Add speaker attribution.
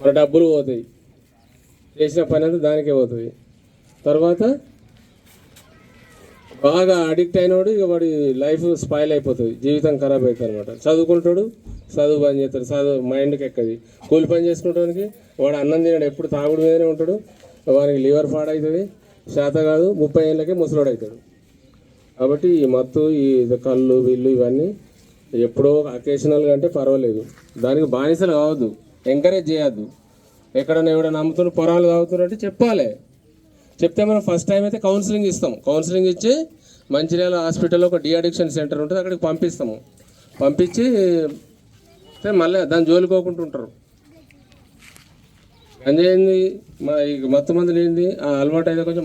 Speaker 1: మన డబ్బులు పోతాయి. చేసిన పని అంతా దానికే పోతుంది. తర్వాత బాగా అడిక్ట్ అయినోడు ఇక వాడి లైఫ్ స్పాయిల్ అయిపోతుంది. జీవితం ఖరాబ్ అవుతుంది అనమాట చదువుకుంటాడు చదువు పని చేస్తాడు చదువు మైండ్కి ఎక్కది? కూలి పని చేసుకుంటానికి వాడు అన్నం తినడు ఎప్పుడు తాగుడు మీదనే ఉంటాడు. వారికి లివర్ పాడవుతుంది శాత కాదు ముప్పై ఏళ్ళకే ముసలోడు అవుతాడు కాబట్టి ఈ మత్తు ఈ కళ్ళు వీళ్ళు ఇవన్నీ ఎప్పుడో అకేషనల్గా అంటే పర్వాలేదు. దానికి బానిసలు కావద్దు ఎంకరేజ్ చేయొద్దు. ఎక్కడన్నా ఎవడన్నా నమ్ముతున్న పొరాలు తాగుతున్నారు అంటే చెప్పాలి. చెప్తే మనం ఫస్ట్ టైం అయితే కౌన్సిలింగ్ ఇస్తాం. కౌన్సిలింగ్ ఇచ్చి మంచిర్యాల హాస్పిటల్లో ఒక డిఅడిక్షన్ సెంటర్ ఉంటుంది అక్కడికి పంపిస్తాము. పంపించి మళ్ళీ దాని జోలికోకుండా ఉంటారు గంజాయి ఏంది మా ఇక మత్తు మందులు ఏంది ఆ అలవాటు అయితే కొంచెం